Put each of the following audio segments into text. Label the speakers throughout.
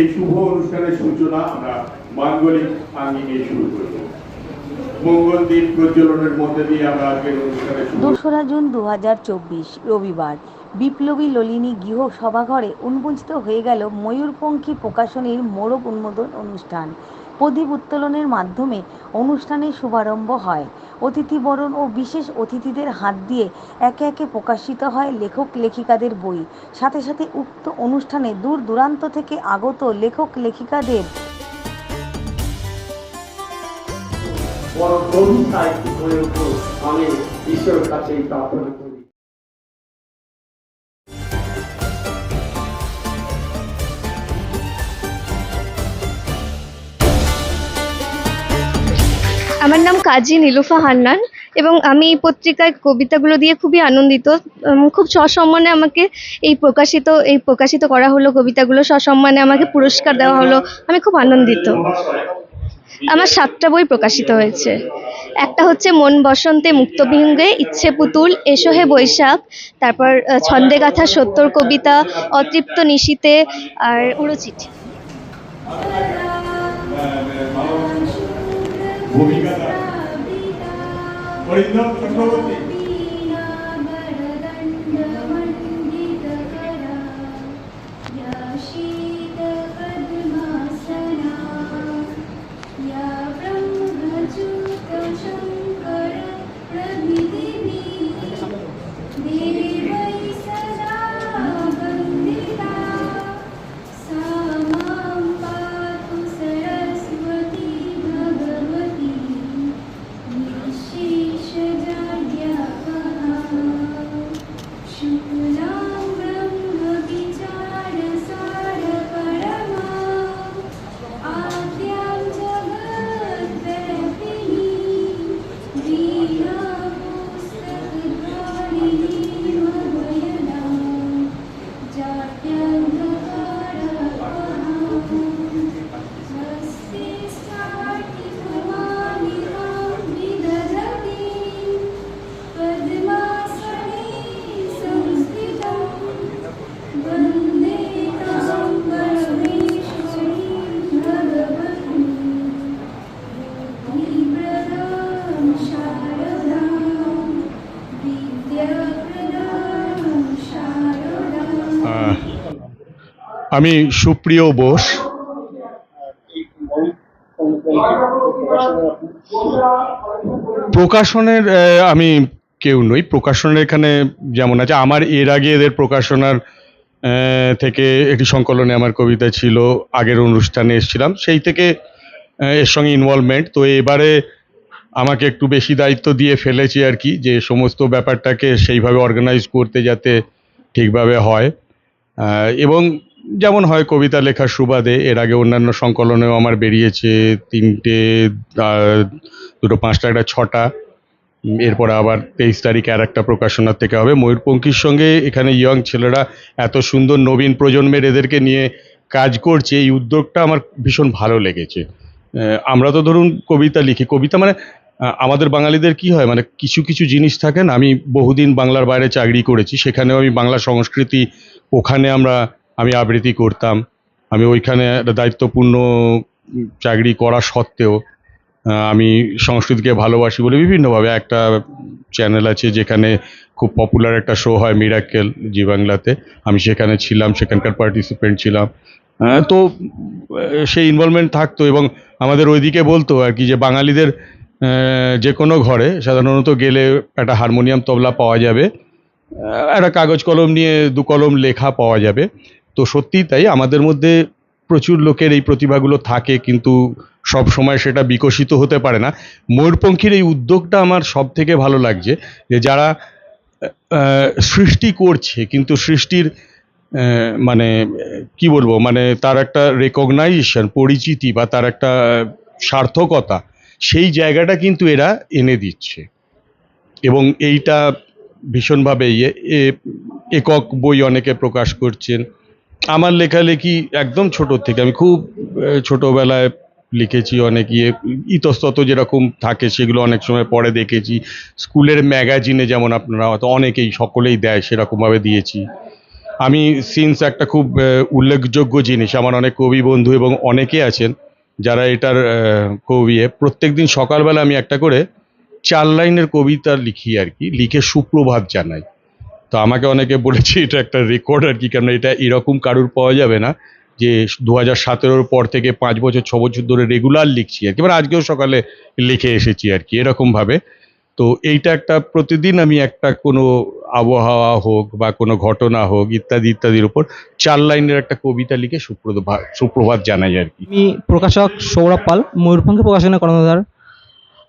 Speaker 1: এই শুভ অনুষ্ঠানের সূচনা আমরা মাঙ্গলিক আঙ্গিকে শুরু করব।
Speaker 2: দোসরা জুন দু হাজার চব্বিশ, রবিবার। বিপ্লবী ললিনী গৃহ সভাঘরে উন্মোচিত হয়ে গেল ময়ূরপঙ্খী প্রকাশনীর মোড়ক উন্মোদন অনুষ্ঠান। প্রদীপ উত্তোলনের মাধ্যমে অনুষ্ঠানের শুভারম্ভ হয়। অতিথিবরণ ও বিশেষ অতিথিদের হাত দিয়ে একে একে প্রকাশিত হয় লেখক লেখিকাদের বই। সাথে সাথে উক্ত অনুষ্ঠানে দূর দূরান্ত থেকে আগত লেখক লেখিকাদের
Speaker 3: বড় হয়ে উঠল আমি ঈশ্বরের কাছে প্রার্থনা
Speaker 4: আমার নাম কাজী নীলুফা হান্নান এবং আমি এই পত্রিকায় কবিতাগুলো দিয়ে খুবই আনন্দিত। খুব সসম্মানে আমাকে এই প্রকাশিত এই প্রকাশিত করা হলো কবিতাগুলো, সসম্মানে আমাকে পুরস্কার দেওয়া হলো, আমি খুব আনন্দিত। আমার সাতটা বই প্রকাশিত হয়েছে। একটা হচ্ছে মন বসন্তে মুক্তবিহঙ্গে ইচ্ছে পুতুল, এসো হে বৈশাখ, তারপর ছন্দে গাথা সত্তর কবিতা, অতৃপ্ত নিশীতে, আর উড়োচিঠি।
Speaker 1: ভূমিকা অরিন্দম চক্রবর্তী আমি সুপ্রিয় বোস। প্রকাশনের আমি কেউ নই। প্রকাশনের এখানে যেমন আছে, আমার এর আগে এদের প্রকাশনার থেকে একটি সংকলনে আমার কবিতা ছিল, আগের অনুষ্ঠানে এসেছিলাম। সেই থেকে এর সঙ্গে ইনভলভমেন্ট তো এবারে আমাকে একটু বেশি দায়িত্ব দিয়ে ফেলেছি আর কি, যে সমস্ত ব্যাপারটাকে সেইভাবে অর্গানাইজ করতে যাতে ঠিকভাবে হয়। এবং যেমন হয় কবিতা লেখার সুবাদে, এর আগে অন্যান্য সংকলনেও আমার বেরিয়েছে তিনটে দুটো পাঁচটা, একটা ছটা এরপরে আবার তেইশ তারিখ আর একটা প্রকাশনার থেকে হবে। ময়ূরপঙ্খীর সঙ্গে এখানে ইয়ং ছেলেরা এত সুন্দর নবীন প্রজন্মের এদেরকে নিয়ে কাজ করছে, এই উদ্যোগটা আমার ভীষণ ভালো লেগেছে। আমরা তো ধরুন কবিতা লিখি। কবিতা মানে আমাদের বাঙালিদের কি হয়? মানে কিছু কিছু জিনিস থাকে না? আমি বহুদিন বাংলার বাইরে চাকরি করেছি, সেখানেও আমি বাংলা সংস্কৃতি, ওখানে আমরা আমি আবৃত্তি করতাম। আমি ওইখানে একটা দায়িত্বপূর্ণ চাকরি করা সত্ত্বেও আমি সংস্কৃতিকে ভালোবাসি বলে বিভিন্নভাবে একটা চ্যানেল আছে যেখানে খুব পপুলার একটা শো হয় মিরাক্কেল জি বাংলাতে। আমি সেখানে ছিলাম, সেখানকার পার্টিসিপেন্ট ছিলাম। তো সেই ইনভলভমেন্ট থাকতো এবং আমাদের ওইদিকে বলতো আর কি যে বাঙালিদের যে কোনো ঘরে সাধারণত গেলে একটা হারমোনিয়াম তবলা পাওয়া যাবে। একটা কাগজ কলম নিয়ে দু কলম লেখা পাওয়া যাবে। তো সত্যিই তাই, আমাদের মধ্যে প্রচুর লোকের এই প্রতিভাগুলো থাকে, কিন্তু সব সময় সেটা বিকশিত হতে পারে না। ময়ূরপঙ্খীর এই উদ্যোগটা আমার সব থেকে ভালো লাগছে যে যারা সৃষ্টি করছে, কিন্তু সৃষ্টির মানে কি বলব মানে তার একটা রেকগনাইজেশন পরিচিতি বা তার একটা সার্থকতা, সেই জায়গাটা কিন্তু এরা এনে দিচ্ছে। এবং এইটা ভীষণভাবে ইয়ে একক বই অনেকে প্রকাশ করছেন। আমার লেখালেখি একদম ছোট থেকে, আমি খুব ছোটবেলায় লিখেছি অনেক ইয়ে ইতস্তত যেরকম থাকে সেগুলো অনেক সময় পরে দেখেছি। স্কুলের ম্যাগাজিনে যেমন আপনারা হয়তো অনেকেই সকলেই দেয় সেরকমভাবে দিয়েছি। আমি সিন্স একটা খুব উল্লেখযোগ্য জিনিস, আমার অনেক কবি বন্ধু এবং অনেকে আছেন যারা এটার কবি। প্রত্যেক দিন সকালবেলা আমি একটা করে চার লাইনের কবিতা লিখি আর কি, লিখে সুপ্রভাত জানাই। তো আমাকে অনেকে বলেছে, এটা একটা রেকর্ড আর কি কারণ এটা এরকম কারুর পাওয়া যাবে না যে দু হাজার সতেরোর পর থেকে পাঁচ বছর, ছ বছর ধরে রেগুলার লিখছি আর কি। এবার আজকেও সকালে লিখে এসেছি আর কি, এরকমভাবে। তো এইটা একটা প্রতিদিন আমি একটা কোনো আবহাওয়া হোক বা কোনো ঘটনা হোক, ইত্যাদি, ইত্যাদির উপর চার লাইনের একটা কবিতা লিখে সুপ্রভাত সুপ্রভাত জানাই আর কি।
Speaker 5: আমি প্রকাশক সৌরভ পাল ময়ূরপঙ্খী প্রকাশনের কর্ণধার?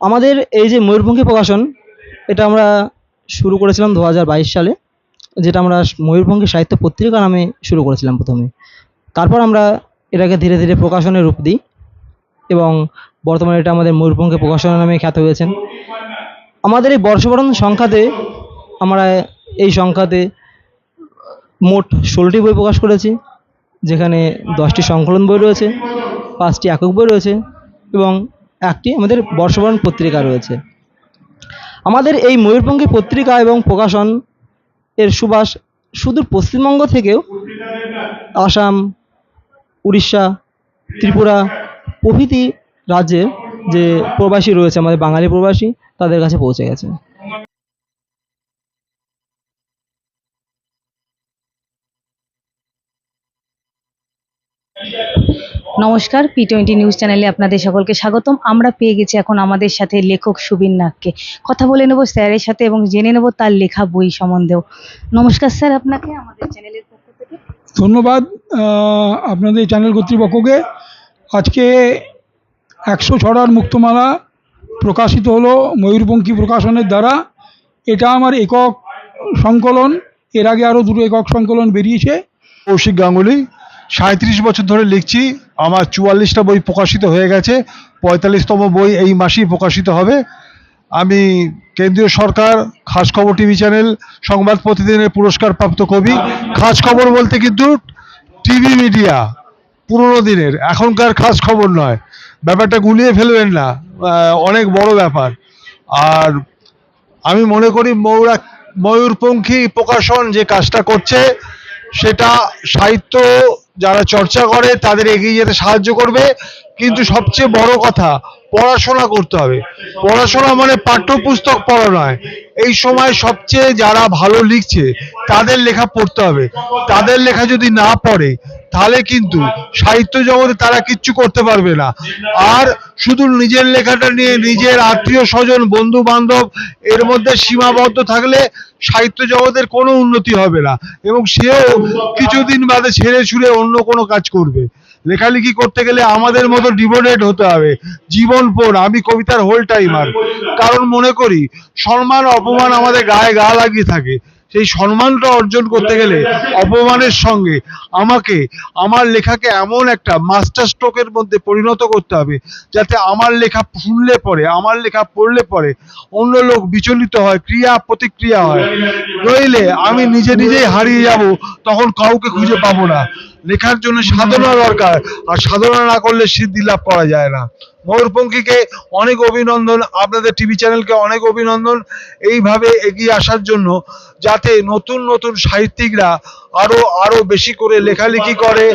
Speaker 5: আমাদের এই যে ময়ূরপঙ্খী প্রকাশন, এটা আমরা শুরু করেছিলাম দু হাজার বাইশ সালে। যেটা আমরা ময়ূরপঙ্খী সাহিত্য পত্রিকা নামে শুরু করেছিলাম প্রথমে। তারপর আমরা এটাকে ধীরে ধীরে প্রকাশনের রূপ দিই এবং বর্তমানে এটা আমাদের ময়ূরপঙ্খী প্রকাশনা নামে খ্যাত হয়েছেন। আমাদের এই বর্ষবরণ সংখ্যাতে আমরা এই সংখ্যাতে মোট ষোলোটি বই প্রকাশ করেছি, যেখানে দশটি সংকলন বই রয়েছে, পাঁচটি একক বই রয়েছে এবং একটি আমাদের বর্ষবরণ পত্রিকা রয়েছে। আমাদের এই ময়ূরপঙ্খী পত্রিকা এবং প্রকাশন এর সুবাস সুদূর পশ্চিমবঙ্গ থেকেও আসাম, উড়িষ্যা, ত্রিপুরা প্রভৃতি রাজ্যের যে প্রবাসী রয়েছে, আমাদের বাঙালি প্রবাসী, তাদের কাছে পৌঁছে গেছে।
Speaker 6: নমস্কার পি টোয়েন্টি নিউজ চ্যানেলে আপনাদের সকলকে স্বাগতম। আমরা পেয়ে গেছি এখন আমাদের সাথে লেখক সুবীর নাগকে। কথা বলে নেব স্যারের সাথে এবং জেনে নেব তার লেখা বই সম্বন্ধেও। নমস্কার স্যার আপনাকে আমাদের চ্যানেলের পক্ষ থেকে।
Speaker 7: ধন্যবাদ আপনাদের চ্যানেল কর্তৃপক্ষকে। আজকে একশো ছড়ার মুক্তমালা প্রকাশিত হলো ময়ূরপঙ্খী প্রকাশনের দ্বারা। এটা আমার একক সংকলন এর আগে আরও দুটো একক সংকলন বেরিয়েছে।
Speaker 8: কৌশিক গাঙ্গুলি সাঁত্রিশ বছর ধরে লিখছি। আমার চুয়াল্লিশটা বই প্রকাশিত হয়ে গেছে, পঁয়তাল্লিশতম বই এই মাসেই প্রকাশিত হবে। আমি কেন্দ্রীয় সরকার, খাস খবর টিভি চ্যানেল, সংবাদ প্রতিদিনের পুরস্কারপ্রাপ্ত কবি, খাস খবর বলতে কিন্তু টিভি মিডিয়া, পুরোনো দিনের, এখনকার খাস খবর নয়। ব্যাপারটা গুলিয়ে ফেলবেন না অনেক বড় ব্যাপার। আর আমি মনে করি ময়ূরা, ময়ূরপঙ্খী প্রকাশন যে কাজটা করছে, সেটা সাহিত্য যারা চর্চা করে তাদের এগিয়ে যেতে সাহায্য করবে। কিন্তু সবচেয়ে বড় কথা, পড়াশোনা করতে হবে। পড়াশোনা মানে পাঠ্যপুস্তক পড়া নয়। এই সময় সবচেয়ে যারা ভালো লিখছে, তাদের লেখা পড়তে হবে। তাদের লেখা যদি না পড়ে তাহলে কিন্তু সাহিত্য জগতে তারা কিচ্ছু করতে পারবে না। আর শুধু নিজের লেখাটা নিয়ে নিজের আত্মীয় স্বজন বন্ধু বান্ধব এর মধ্যে সীমাবদ্ধ থাকলে সাহিত্য জগতের কোনো উন্নতি হবে না এবং সেও কিছুদিন বাদে ছেড়ে ছুড়ে অন্য কোনো কাজ করবে। লেখালেখি করতে গেলে আমাদের মতো ডিভোটেড হতে হবে। জীবনপণ আমি কবিতার হোল টাইমার কারণ মনে করি, সম্মান, অপমান আমাদের গায়ে গা লাগিয়ে থাকে। সেই সম্মানটা অর্জন করতে গেলে অপমানের সঙ্গে আমাকে, আমার লেখাকে এমন একটা মাস্টার স্ট্রোকের মধ্যে পরিণত করতে হবে যাতে আমার লেখা শুনলে পরে, আমার লেখা পড়লে পরে অন্য লোক বিচলিত হয়, ক্রিয়া প্রতিক্রিয়া হয়। নইলে আমি নিজে নিজেই হারিয়ে যাব, তখন কাউকে খুঁজে পাবো না। লেখার জন্য সাধনা দরকার, আর সাধনা না করলে সিদ্ধি লাভ করা যায় না। ময়ূরপঙ্খীকে অনেক অভিনন্দন, আপনাদের টিভি চ্যানেলকে অনেক অভিনন্দন। এইভাবে এগিয়ে আসার জন্য যাতে নতুন নতুন সাহিত্যিকরা আরও আরও বেশি করে লেখালেখি করে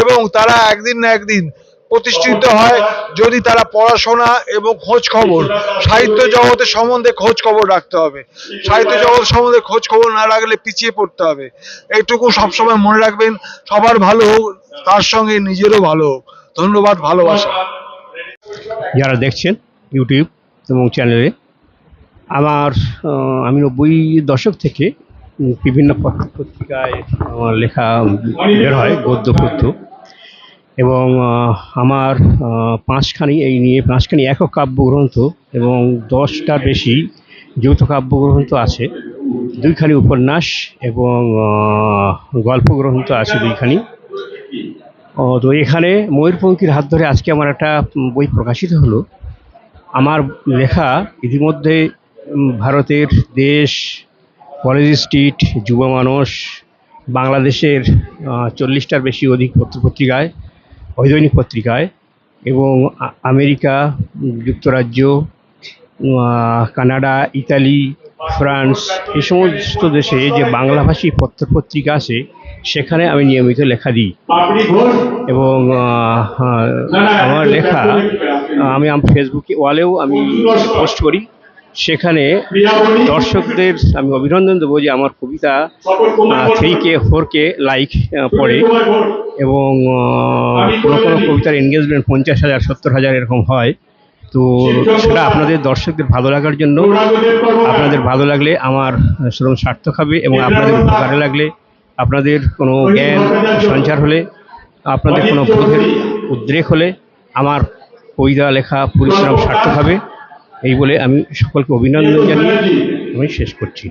Speaker 8: এবং তারা একদিন না একদিন প্রতিষ্ঠিত হয়। যদি তারা পড়াশোনা এবং খোঁজ খবর, সাহিত্য জগতের সম্বন্ধে খোঁজ খবর রাখতে হবে। সাহিত্য জগৎ সম্বন্ধে খোঁজ খবর না রাখলে পিছিয়ে পড়তে হবে। এইটুকু সবসময় মনে রাখবেন, সবার ভালো হোক, তার সঙ্গে নিজেরও ভালো হোক। ধন্যবাদ, ভালোবাসা।
Speaker 9: যারা দেখছেন ইউটিউব এবং চ্যানেলে, আমার আমি নব্বই দশক থেকে বিভিন্ন পত্র পত্রিকায় আমার লেখা বের হয়, গদ্য পদ্য এবং আমার পাঁচখানি এই নিয়ে, পাঁচখানি একক কাব্যগ্রন্থ এবং দশটার বেশি যৌথ কাব্যগ্রন্থ আছে। দুইখানি উপন্যাস এবং গল্পগ্রন্থ আছে দুইখানি। তো এখানে ময়ূরপঙ্খীর হাত ধরে আজকে আমার একটা বই প্রকাশিত হলো। আমার লেখা ইতিমধ্যে ভারতের দেশ, কলেজ স্ট্রিট, যুব মানুষ বাংলাদেশের চল্লিশটার বেশি অধিক পত্রপত্রিকায় দৈনিক পত্রিকায় এবং আমেরিকা, যুক্তরাজ্য কানাডা, ইতালি, ফ্রান্স এই সমস্ত দেশে যে বাংলাভাষী পত্রপত্রিকা আছে সেখানে আমি নিয়মিত লেখা দিই। এবং আমার লেখা আমি আমার ফেসবুকে ওয়ালেও আমি পোস্ট করি। সেখানে দর্শকদের আমি অভিনন্দন দেবো যে আমার কবিতা three K four K like পড়ে। এবং কোনো কোনো কবিতার এনগেজমেন্ট পঞ্চাশ হাজার সত্তর হাজার এরকম হয়। তো সেটা আপনাদের দর্শকদের ভালো লাগার জন্য। আপনাদের ভালো লাগলে আমার শ্রম সার্থক হবে এবং আপনাদের উপকারে লাগলে আপনাদের কোনো জ্ঞান, সঞ্চার হলে, আপনাদের কোনো বোধের উদ্রেক হলে আমার কবিতা লেখা পরিশ্রম সার্থক হবে। এই বলে আমি সকলকে অভিনন্দন জানিয়ে আমি শেষ করছি।